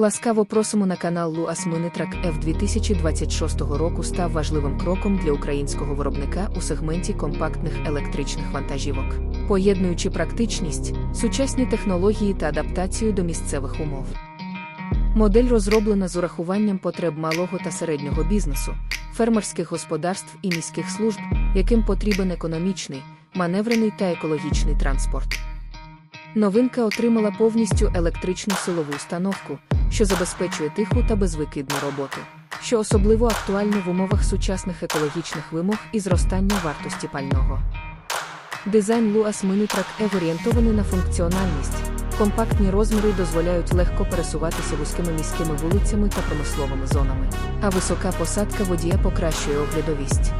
Ласкаво просимо на канал Луас Минитрак F 2026 року став важливим кроком для українського виробника у сегменті компактних електричних вантажівок, поєднуючи практичність, сучасні технології та адаптацію до місцевих умов. Модель розроблена з урахуванням потреб малого та середнього бізнесу, фермерських господарств і міських служб, яким потрібен економічний, маневрений та екологічний транспорт. Новинка отримала повністю електричну силову установку, що забезпечує тиху та безвикидну роботу, що особливо актуально в умовах сучасних екологічних вимог і зростання вартості пального. Дизайн Luas Mini Track E орієнтований на функціональність. Компактні розміри дозволяють легко пересуватися вузькими міськими вулицями та промисловими зонами, а висока посадка водія покращує оглядовість.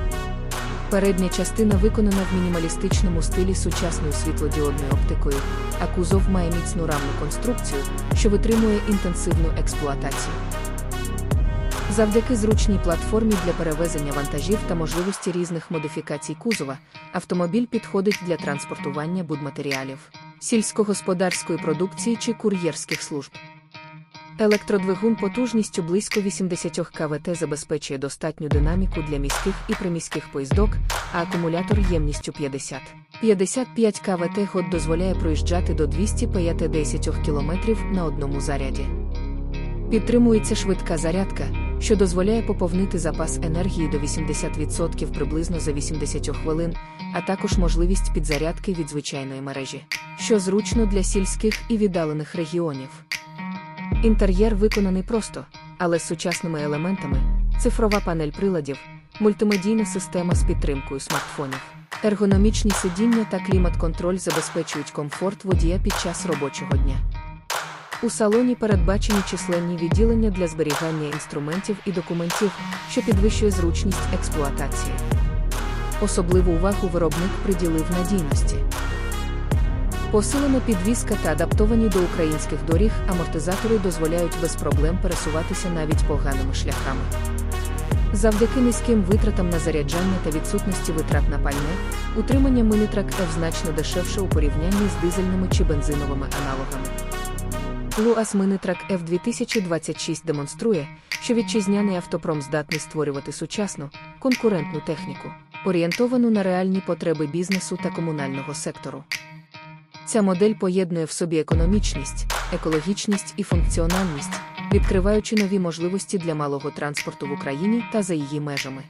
Передня частина виконана в мінімалістичному стилі сучасною світлодіодною оптикою, а кузов має міцну рамну конструкцію, що витримує інтенсивну експлуатацію. Завдяки зручній платформі для перевезення вантажів та можливості різних модифікацій кузова, автомобіль підходить для транспортування будматеріалів, сільськогосподарської продукції чи кур'єрських служб. Електродвигун потужністю близько 80 кВт забезпечує достатню динаміку для міських і приміських поїздок, а акумулятор ємністю 50. 55 кВт год дозволяє проїжджати до 250 км на одному заряді. Підтримується швидка зарядка, що дозволяє поповнити запас енергії до 80% приблизно за 80 хвилин, а також можливість підзарядки від звичайної мережі, що зручно для сільських і віддалених регіонів. Інтер'єр виконаний просто, але з сучасними елементами: цифрова панель приладів, мультимедійна система з підтримкою смартфонів, ергономічні сидіння та клімат-контроль забезпечують комфорт водія під час робочого дня. У салоні передбачені численні відділення для зберігання інструментів і документів, що підвищує зручність експлуатації. Особливу увагу виробник приділив надійності. Посилена підвізка та адаптовані до українських доріг амортизатори дозволяють без проблем пересуватися навіть поганими шляхами. Завдяки низьким витратам на заряджання та відсутності витрат на пальне, утримання Minitrack F значно дешевше у порівнянні з дизельними чи бензиновими аналогами. Luas Minitrack F 2026 демонструє, що вітчизняний автопром здатний створювати сучасну, конкурентну техніку, орієнтовану на реальні потреби бізнесу та комунального сектору. Ця модель поєднує в собі економічність, екологічність і функціональність, відкриваючи нові можливості для малого транспорту в Україні та за її межами.